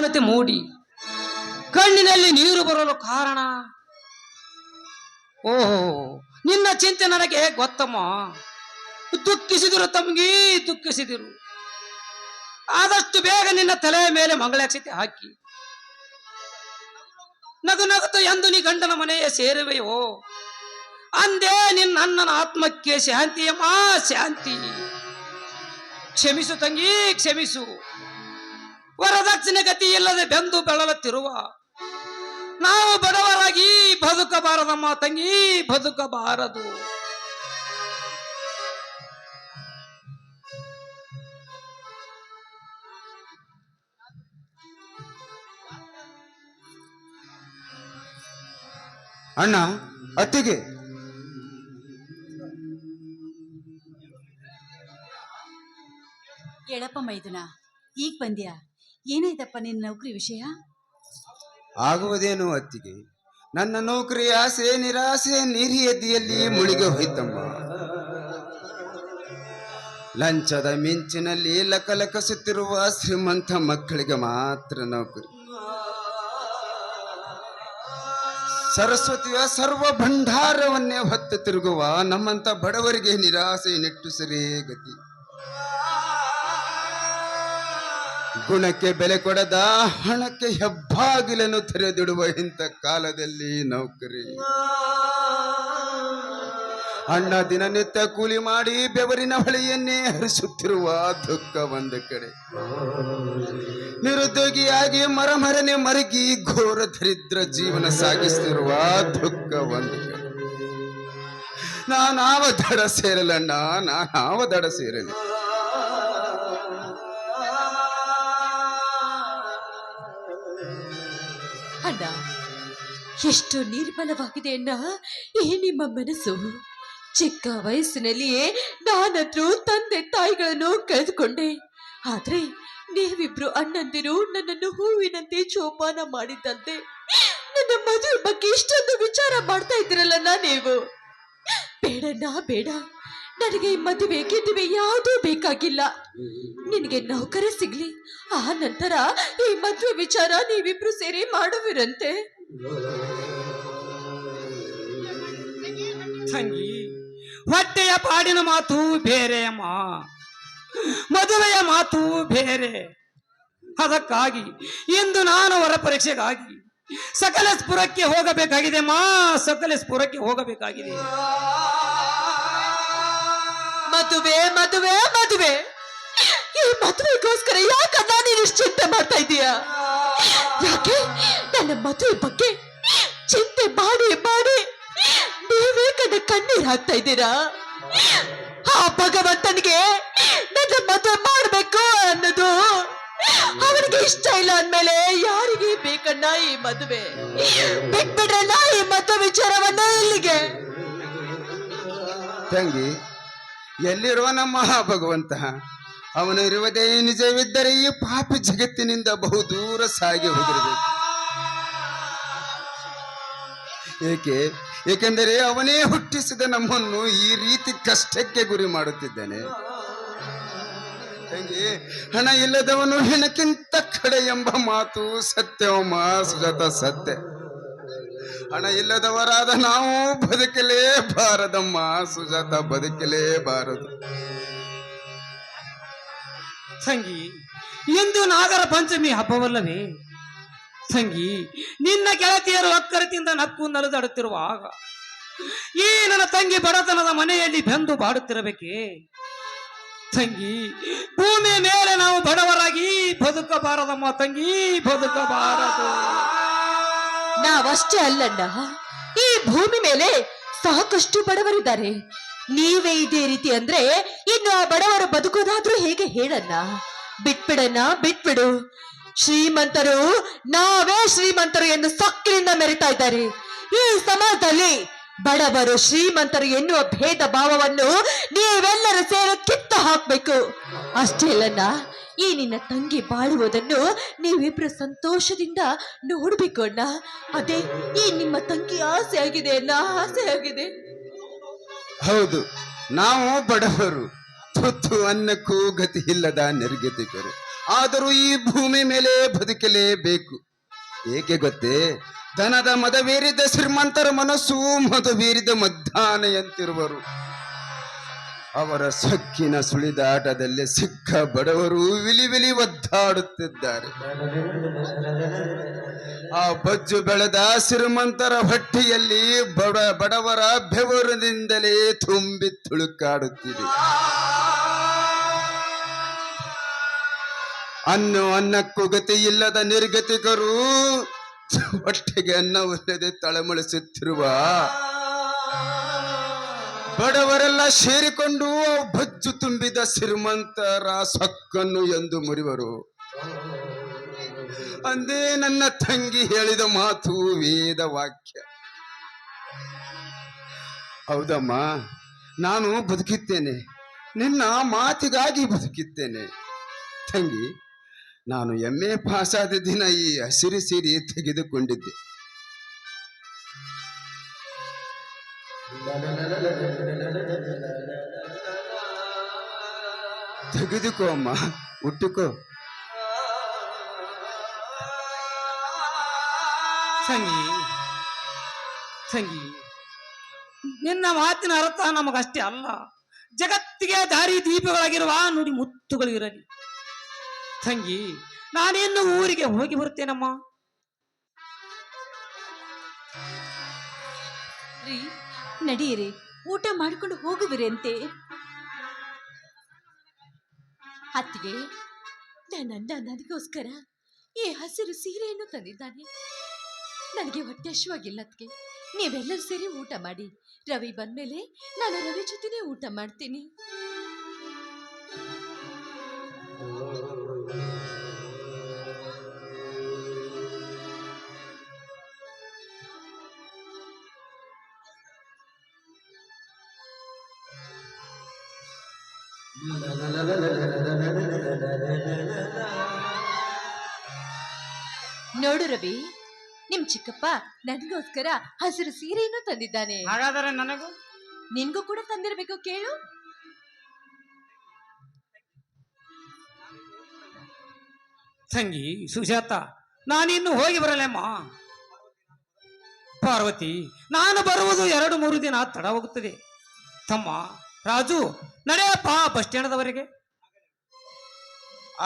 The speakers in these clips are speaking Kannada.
ಮೂಡಿ. ಕಣ್ಣಿನಲ್ಲಿ ನೀರು ಬರಲು ಕಾರಣ. ಓಹೋ, ನಿನ್ನ ಚಿಂತೆ ನನಗೆ ಗೊತ್ತಮ್ಮ? ದುಃಖಿಸಿದರು ತಮ್ಗಿ, ದುಃಖಿಸಿದರು. ಆದಷ್ಟು ಬೇಗ ನಿನ್ನ ತಲೆಯ ಮೇಲೆ ಮಂಗಳಾಕ್ಷತೆ ಹಾಕಿ. ನಗು ನಗುತ್ತ ಎಂದು ನೀ ಗಂಡನ ಮನೆಯ ಸೇರುವೆಯೋ? ಅಂದೇ ನಿನ್ನ ಅಣ್ಣನ ಆತ್ಮಕ್ಕೆ ಶಾಂತಿಯಮ್ಮ, ಶಾಂತಿ. ಕ್ಷಮಿಸು ತಂಗಿ, ಕ್ಷಮಿಸು. ವರದಕ್ಷಿಣೆ ಗತಿ ಇಲ್ಲದೆ ಬೆಂದು ಬೆಳಲತ್ತಿರುವ. ನಾವು ಬಡವರಾಗಿ ಬದುಕಬಾರದಮ್ಮ ತಂಗಿ ಬದುಕಬಾರದು. ಅಣ್ಣ ಅತ್ತಿಗೆ. ಹೇಳಪ್ಪ ಮೈದುನ ಈಗ ಬಂದ್ಯಾ? ಏನಾಯ್ತಪ್ಪ ನಿನ್ನ ನೌಕರಿ ವಿಷಯ? ಆಗುವುದೇನು ಅತ್ತಿಗೆ? ನನ್ನ ನೌಕರಿ ಆಸೆ, ನಿರಾಸೆ ನಿರಿಯದಿಯಲ್ಲಿ ಮುಳುಗಿ ಹೋಯ್ತಮ್ಮ ಲಂಚದ ಮಿಂಚಿನಲ್ಲಿ ಲಕಲಕಸುತ್ತಿರುವ ಶ್ರೀಮಂತ ಮಕ್ಕಳಿಗೆ ಮಾತ್ರ ನೌಕರಿ. ಸರಸ್ವತಿಯ ಸರ್ವ ಭಂಡಾರವನ್ನೇ ಹೊತ್ತು ತಿರುಗುವ ನಮ್ಮಂತ ಬಡವರಿಗೆ ನಿರಾಸೆ ನೆಟ್ಟುಸರೇ ಗತಿ. ಗುಣಕ್ಕೆ ಬೆಲೆ ಕೊಡದ ಹಣಕ್ಕೆ ಹೆಬ್ಬಾಗಿಲನ್ನು ತೆರೆದಿಡುವ ಇಂಥ ಕಾಲದಲ್ಲಿ ನೌಕರಿ. ಅಣ್ಣ ದಿನನಿತ್ಯ ಕೂಲಿ ಮಾಡಿ ಬೆವರಿನ ಹೊಳೆಯನ್ನೇ ಹರಿಸುತ್ತಿರುವ ದುಃಖ ಒಂದು ಕಡೆ. ನಿರುದ್ಯೋಗಿಯಾಗಿ ಮರಮರನೆ ಮರಗಿ ಘೋರ ದರಿದ್ರ ಜೀವನ ಸಾಗಿಸುತ್ತಿರುವ ದುಃಖ ಒಂದು ಕಡೆ. ನಾನಾವ ದಡ ಸೇರಲಣ್ಣ ನಾನಾವ ದಡ ಸೇರಲಿ. ಎಷ್ಟು ನಿರ್ಮಲವಾಗಿದೆ ಅಣ್ಣ. ಈ ನಿಮ್ಮ ಮನಸ್ಸು. ಚಿಕ್ಕ ವಯಸ್ಸಿನಲ್ಲಿಯೇ ನಾನತ್ರ ತಂದೆ ತಾಯಿಗಳನ್ನು ಕಳೆದುಕೊಂಡೆ. ಆದ್ರೆ ನೀವಿಬ್ರು ಅಣ್ಣಂದಿರು ನನ್ನನ್ನು ಹೂವಿನಂತೆ ಜೋಪಾನ ಮಾಡಿದ್ದಂತೆ. ನನ್ನ ಮದುವೆ ಬಗ್ಗೆ ಇಷ್ಟೊಂದು ವಿಚಾರ ಮಾಡ್ತಾ ಇದ್ದೀರಲ್ಲ ನೀವು ಬೇಡಣ್ಣ, ಬೇಡ. ನನಗೆ ಮದುವೆ ಗಿದುವೆ ಯಾವುದೂ ಬೇಕಾಗಿಲ್ಲ. ನಿನಗೆ ನೌಕರ ಸಿಗ್ಲಿ. ಆ ನಂತರ ಈ ಮದುವೆ ವಿಚಾರ ನೀವಿಬ್ರು ಸೇರಿ ಮಾಡುವಿರಂತೆ. ತಂಗಿ ಹೊಟ್ಟೆಯ ಪಾಡಿನ ಮಾತು ಬೇರೆಯಮ್ಮ ಮದುವೆಯ ಮಾತು ಬೇರೆ. ಅದಕ್ಕಾಗಿ ಇಂದು ನಾನು ಹೊರ ಪರೀಕ್ಷೆಗಾಗಿ ಸಕಲೇಶ್ಪುರಕ್ಕೆ ಹೋಗಬೇಕಾಗಿದೆ ಮಾ ಸಕಲೇಶ್ಪುರಕ್ಕೆ ಹೋಗಬೇಕಾಗಿದೆ. ಮದುವೆ ಮದುವೆ ಮದುವೆ. ಈ ಮದುವೆಗೋಸ್ಕರ ಯಾಕಣ್ಣ ನೀನು ಚಿಂತೆ ಮಾಡ್ತಾ ಇದೀಯ? ಯಾಕೆ? ನನ್ನ ಮದುವೆ ಬಗ್ಗೆ ಚಿಂತೆ ಮಾಡಿ ಮಾಡಿ ನೀವೇ ಕದ ಕಣ್ಣೀರ್ ಹಾಕ್ತಾ ಇದ್ದೀರಾ? ಆ ಭಗವಂತನಿಗೆ ನನ್ನ ಮದುವೆ ಮಾಡ್ಬೇಕು ಅನ್ನೋದು ಅವನಿಗೆ ಇಷ್ಟ ಇಲ್ಲ ಅಂದ್ಮೇಲೆ ಯಾರಿಗೆ ಬೇಕಣ್ಣ ಈ ಮದುವೆ? ಬಿಟ್ಬಿಡ್ರಣ್ಣ ಈ ಮದುವೆ ವಿಚಾರವನ್ನ ಇಲ್ಲಿಗೆ? ತಂಗಿ, ಎಲ್ಲಿರುವ ನಮ್ಮ ಭಗವಂತ ಅವನು ಇರುವುದೇ ನಿಜವಿದ್ದರೆ ಈ ಪಾಪಿ ಜಗತ್ತಿನಿಂದ ಬಹು ದೂರ ಸಾಗಿ ಹೋಗಿರಬೇಕು. ಏಕೆ? ಏಕೆಂದರೆ ಅವನೇ ಹುಟ್ಟಿಸಿದ ನಮ್ಮನ್ನು ಈ ರೀತಿ ಕಷ್ಟಕ್ಕೆ ಗುರಿ ಮಾಡುತ್ತಿದ್ದಾನೆ. ತಂಗಿ ಹಣ ಇಲ್ಲದವನು ಹೆಣಕ್ಕಿಂತ ಕಡೆ ಎಂಬ ಮಾತು ಸತ್ಯವಮ್ಮ ಸುಜಾತ ಸತ್ಯ. ಹಣ ಇಲ್ಲದವರಾದ ನಾವು ಬದುಕಲೇಬಾರದಮ್ಮ ಸುಜಾತ ಬದುಕಲೇಬಾರದು ಸಂಗಿ, ಇಂದು ನಾಗರ ಪಂಚಮಿ ಹಬ್ಬವಲ್ಲವೇ? ತಂಗಿ ನಿನ್ನ ಗೆಳತಿಯರು ಅಕ್ಕರತಿಯಿಂದ ನಕ್ಕು ನಲಿದಾಡುತ್ತಿರುವಾಗ ಈ ನನ್ನ ತಂಗಿ ಬಡತನದ ಮನೆಯಲ್ಲಿ ಬೆಂದು ಬಾಡುತ್ತಿರಬೇಕೇ? ತಂಗಿ ಭೂಮಿ ಮೇಲೆ ನಾವು ಬಡವರಾಗಿ ಬದುಕಬಾರದಮ್ಮ ತಂಗಿ, ಬದುಕಬಾರದು. ನಾವಷ್ಟೇ ಅಲ್ಲಣ್ಣ, ಈ ಭೂಮಿ ಮೇಲೆ ಸಾಕಷ್ಟು ಬಡವರಿದ್ದಾರೆ. ನೀವೇ ಇದೇ ರೀತಿ ಅಂದ್ರೆ ಇನ್ನು ಆ ಬಡವರು ಬದುಕೋದಾದ್ರೂ ಹೇಗೆ ಹೇಳಣ್ಣ? ಬಿಟ್ಬಿಡಣ್ಣ, ಬಿಟ್ಬಿಡು. ಶ್ರೀಮಂತರು, ನಾವೇ ಶ್ರೀಮಂತರು ಎಂದು ಸಕ್ಕಿನಿಂದ ಮೆರಿತಾ ಇದ್ದಾರೆ. ಈ ಸಮಾಜದಲ್ಲಿ ಬಡವರು, ಶ್ರೀಮಂತರು ಎನ್ನುವ ಭೇದ ಭಾವವನ್ನು ನೀವೆಲ್ಲರೂ ಸೇರಿ ಕಿತ್ತು ಹಾಕ್ಬೇಕು. ಅಷ್ಟೇ ಅಲ್ಲ ಈ ನಿನ್ನ ತಂಗಿ ಬಾಳುವುದನ್ನು ನೀವಿಬ್ರು ಸಂತೋಷದಿಂದ ನೋಡ್ಬೇಕು ಅಣ್ಣ. ಅದೇ, ಈ ನಿಮ್ಮ ತಂಗಿ ಆಸೆ ಆಗಿದೆ ಅಣ್ಣ, ಆಸೆ ಆಗಿದೆ. ಹೌದು, ನಾವು ಬಡವರು. ತುತ್ತು ಅನ್ನಕ್ಕೂ ಗತಿ ಇಲ್ಲದ ನಿರ್ಗತಿಕರು ಆದರೂ ಈ ಭೂಮಿ ಮೇಲೆ ಬದುಕಲೇಬೇಕು. ಏಕೆ ಗೊತ್ತೇ? ದನದ ಮದವೇರಿದ ಶ್ರೀಮಂತರ ಮನಸ್ಸು ಮದವೇರಿದ ಮಧ್ಯಾಹ್ನೆಯಂತಿರುವರು ಅವರ ಸೊಕ್ಕಿನ ಸುಳಿದಾಟದಲ್ಲಿ ಸಿಕ್ಕ ಬಡವರು ವಿಲಿ ವಿಲಿ ಒದ್ದಾಡುತ್ತಿದ್ದಾರೆ. ಆ ಬಜ್ಜು ಬೆಳೆದ ಶ್ರೀಮಂತರ ಹೊಟ್ಟೆಯಲ್ಲಿ ಬಡ ಬಡವರ ಬೆವರದಿಂದಲೇ ತುಂಬಿ ತುಳುಕಾಡುತ್ತಿದೆ. ಅನ್ನು ಅನ್ನಕ್ಕೂ ಗತಿ ಇಲ್ಲದ ನಿರ್ಗತಿಕರು ಹೊಟ್ಟೆಗೆ ಅನ್ನವಿಲ್ಲದೆ ತಳಮಳಿಸುತ್ತಿರುವ ಬಡವರೆಲ್ಲ ಸೇರಿಕೊಂಡು ಬಜ್ಜು ತುಂಬಿದ ಶ್ರೀಮಂತರ ಸೊಕ್ಕನ್ನು ಎಂದು ಮುರಿವರು. ಅಂದೇ ನನ್ನ ತಂಗಿ ಹೇಳಿದ ಮಾತು ವೇದ ವಾಕ್ಯ. ಹೌದಮ್ಮ, ನಾನು ಬದುಕಿದ್ದೇನೆ. ನಿನ್ನ ಮಾತಿಗಾಗಿ ಬದುಕಿದ್ದೇನೆ. ತಂಗಿ ನಾನು ಎಂ ಎ ಪಾಸಾದ ದಿನ ಈ ಹಸಿರು ಸೀರೆ ತೆಗೆದುಕೊಂಡಿದ್ದೆ. ತೆಗೆದುಕೋ ಅಮ್ಮ, ಉಟ್ಟುಕೋ. ಸಂಗಿ ಸಂಗಿ, ನಿನ್ನ ಮಾತಿನ ಅರ್ಥ ನಮಗಷ್ಟೇ ಅಲ್ಲ. ಜಗತ್ತಿಗೆ ದಾರಿ ದೀಪಗಳಾಗಿರುವ ನುಡಿ ಮುತ್ತುಗಳಿರಲಿ. ತಂಗಿ ನಾನೇನು ಊರಿಗೆ ಹೋಗಿ ಬರುತ್ತೇನಮ್ಮ? ರೀ, ನಡೀರಿ. ಊಟ ಮಾಡಿಕೊಂಡು ಹೋಗುವಿರಂತೆ ಅತ್ತಿಗೆ ನನ್ನಣ್ಣ ನನಗೋಸ್ಕರ ಈ ಹಸಿರು ಸೀರೆಯನ್ನು ತಂದಿದ್ದಾನೆ. ನನಗೆ ಹೊಟ್ಟೆ ಹಶ್ವಾಗಿಲ್ಲ ಅತ್ತಿಗೆ. ನೀವೆಲ್ಲರೂ ಸೇರಿ ಊಟ ಮಾಡಿ. ರವಿ ಬಂದಮೇಲೆ ನಾನು ರವಿ ಜೊತೆನೇ ಊಟ ಮಾಡ್ತೀನಿ. ನೋಡು ರವಿ ನಿಮ್ ಚಿಕ್ಕಪ್ಪ ನನಗೋಸ್ಕರ ಹಸಿರು ಸೀರೆಯನ್ನು ತಂದಿದ್ದಾನೆ. ಹಾಗಾದರೆ ನನಗೂ? ನಿನ್ಗೂ ಕೂಡ ತಂದಿರಬೇಕು ಕೇಳು. ತಂಗಿ ಸುಜಾತ ನಾನಿನ್ನು ಹೋಗಿ ಬರಲೇಮ್ಮ. ಪಾರ್ವತಿ ನಾನು ಬರುವುದು ಎರಡು ಮೂರು ದಿನ ತಡವಾಗುತ್ತದೆ ತಮ್ಮ ರಾಜು ನಡೆಯಪ್ಪ ಬಸ್ ಸ್ಟ್ಯಾಂಡ್ದವರೆಗೆ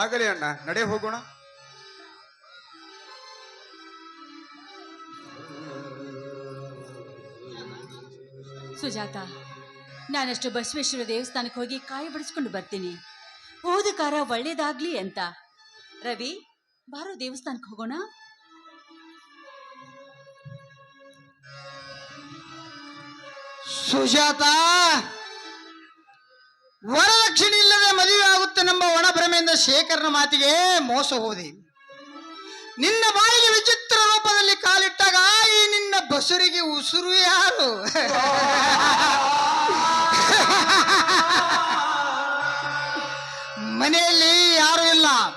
ಆಗಲಿ ಅಣ್ಣ ನಡೆ ಹೋಗೋಣ. ಸುಜಾತ, ನಾನಷ್ಟು ಬಸವೇಶ್ವರ ದೇವಸ್ಥಾನಕ್ಕೆ ಹೋಗಿ ಕಾಯಿ ಬಡಿಸ್ಕೊಂಡು ಬರ್ತೀನಿ. ಹೋದ ಕಾರ ಒಳ್ಳೇದಾಗ್ಲಿ ಅಂತ. ರವಿ, ಬಾರೋ ದೇವಸ್ಥಾನಕ್ಕೆ ಹೋಗೋಣ? ಸುಜಾತ, ವರದಕ್ಷಿಣೆ ಇಲ್ಲದೆ ಮದುವೆ ಆಗುತ್ತೇನೆಂಬ ಒಣಭ್ರಮೆಯಿಂದ ಶೇಖರನ ಮಾತಿಗೆ ಮೋಸ ಹೋದೆ. ನಿನ್ನ ಬಾಯಿಗೆ ವಿಚಿತ್ರ ರೂಪದಲ್ಲಿ ಕಾಲಿಟ್ಟಾಗ ಈ ನಿನ್ನ ಬಸುರಿಗೆ ಉಸುರು ಯಾರು? ಇಲ್ಲ.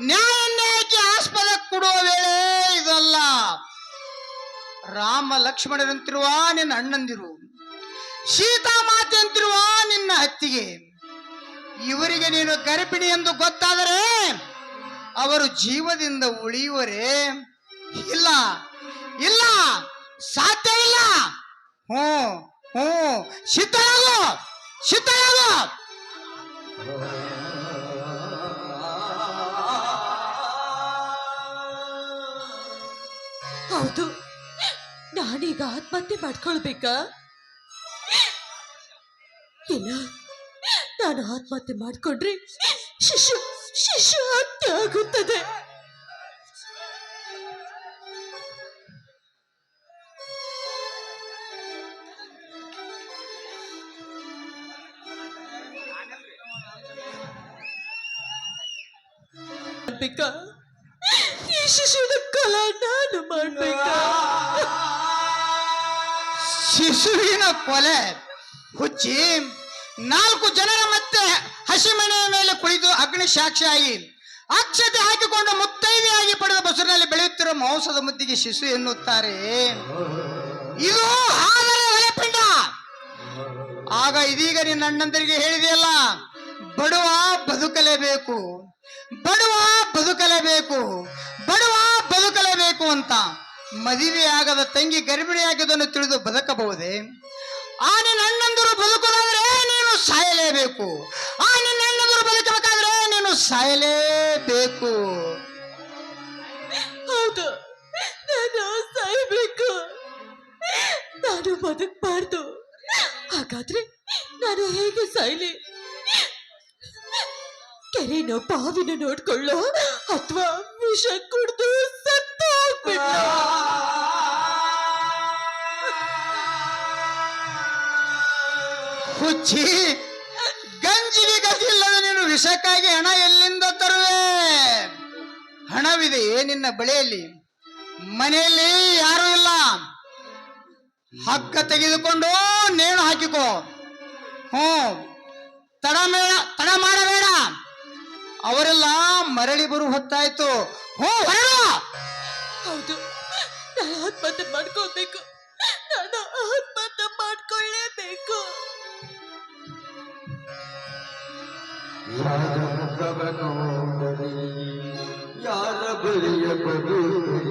ನ್ಯಾಯ ನ್ಯಾಯಕ್ಕೆ ಆಸ್ಪದ ಕೊಡುವ ವೇಳೆ ಇದಲ್ಲ. ರಾಮ ಲಕ್ಷ್ಮಣರಂತಿರುವ ನಿನ್ನ ಅಣ್ಣಂದಿರು, ಸೀತಾ ಮಾತೆಯಂತಿರುವ ನಿನ್ನ ಹತ್ತಿಗೆ ಇವರಿಗೆ ನೀನು ಗರ್ಭಿಣಿ ಎಂದು ಗೊತ್ತಾದರೆ ಅವರು ಜೀವದಿಂದ ಉಳಿಯುವರೇ ಇಲ್ಲ. ಇಲ್ಲ. ಸಾಧ್ಯ ಇಲ್ಲ ಹ್ಞೂ ಹ್ಞೂ. ಸಿದ್ಧರಾಗು ಸಿದ್ಧರಾಗು ಹೌದು. ನಾನೀಗ ಆತ್ಮಹತ್ಯೆ ಮಾಡ್ಕೊಳ್ಬೇಕಾ? ಇಲ್ಲ ನಾನು ಆತ್ಮಹತ್ಯೆ ಮಾಡ್ಕೊಂಡ್ರೆ ಶಿಶು ಶಿಶು ಹತ್ಯೆ ಆಗುತ್ತದೆ. ಈ ಶಿಶುವಿನ ನಾನು ಮಾಡ್ಬೇಕಾ ಶಿಶುವಿನ ಕೊಲೆ. ಹುಚ್ಚಿ, ನಾಲ್ಕು ಜನರ ಮತ್ತೆ ಹಸಿಮನೆಯ ಮೇಲೆ ಕುಳಿತು ಅಗ್ನಿ ಸಾಕ್ಷಿಯಾಗಿ ಅಕ್ಷತೆ ಹಾಕಿಕೊಂಡು ಮುತ್ತೈದೆಯಾಗಿ ಪಡೆದ ಬಸರಿನಲ್ಲಿ ಬೆಳೆಯುತ್ತಿರುವ ಮಾಂಸದ ಮುದ್ದಿಗೆ ಶಿಶು ಎನ್ನುತ್ತಾರೆ. ಇದು ಹಾಗರ ಹೊಲೆಪಿಂಡ ಆಗ ಇದೀಗ ನಿನ್ನ ಅಣ್ಣಂದರಿಗೆ ಹೇಳಿದೆಯಲ್ಲ, ಬಡುವ ಬದುಕಲೇಬೇಕು ಬಡುವ ಬದುಕಲೇಬೇಕು ಬಡವ ಬದುಕಲೇಬೇಕು ಅಂತ ಮದುವೆಯಾಗದ ತಂಗಿ ಗರ್ಭಿಣಿಯಾಗಿದ್ದನ್ನು ತಿಳಿದು ಬದುಕಬಹುದೇ? ಆ ನಿನ್ನ ಅಣ್ಣಂದರು ಬದುಕುದಾದ್ರೆ ನೀನು ಸಾಯಲೇಬೇಕು. ಆ ನಿನ್ನ ಅಣ್ಣಂದರು ಬದುಕಬೇಕಾದ್ರೆ ನೀನು ಸಾಯಲೇಬೇಕು. ಹೌದು, ನಾನು ಸಾಯಬೇಕು. ನಾನು ಬದುಕಬಾರ್ದು. ಹಾಗಾದ್ರೆ ನಾನು ಹೇಗೆ ಸಾಯ್ಲಿ? ಕೆರೆನೋ ಪಾವಿನ ನೋಡ್ಕೊಳ್ಳೋ ಅಥವಾ ವಿಷ ಕುಡ್ದು ಸತ್ತು ಹುಚ್ಚಿ ಗಂಜಿಗೆ ಗತಿಯಿಲ್ಲದ ನೀನು ವಿಷಕ್ಕಾಗಿ ಹಣ ಎಲ್ಲಿಂದ ತರುವೆ? ಹಣವಿದೆ ನಿನ್ನ ಬಳಿಯಲ್ಲಿ? ಮನೆಯಲ್ಲಿ ಯಾರೂ ಇಲ್ಲ. ಹಗ್ಗ ತೆಗೆದುಕೊಂಡು ನೇಣು ಹಾಕಿಕೋ. ಹ್ಞೂ ತಡ ಮೇಡ ತಡ ಮಾಡಬೇಡ. ಅವರೆಲ್ಲ ಮರಳಿ ಬರು ಹೊತ್ತಾಯ್ತು. ಹೋ ಹೊರಡ! ಹೌದು ನಾನು ಆತ್ಮಹತ್ಯೆ ಮಾಡ್ಕೋಬೇಕು ನಾನು ಆತ್ಮಹತ್ಯೆ ಮಾಡ್ಕೊಳ್ಳೇಬೇಕು. ಯಾರ ಬಳಿಯ ಬದುಕಲಿ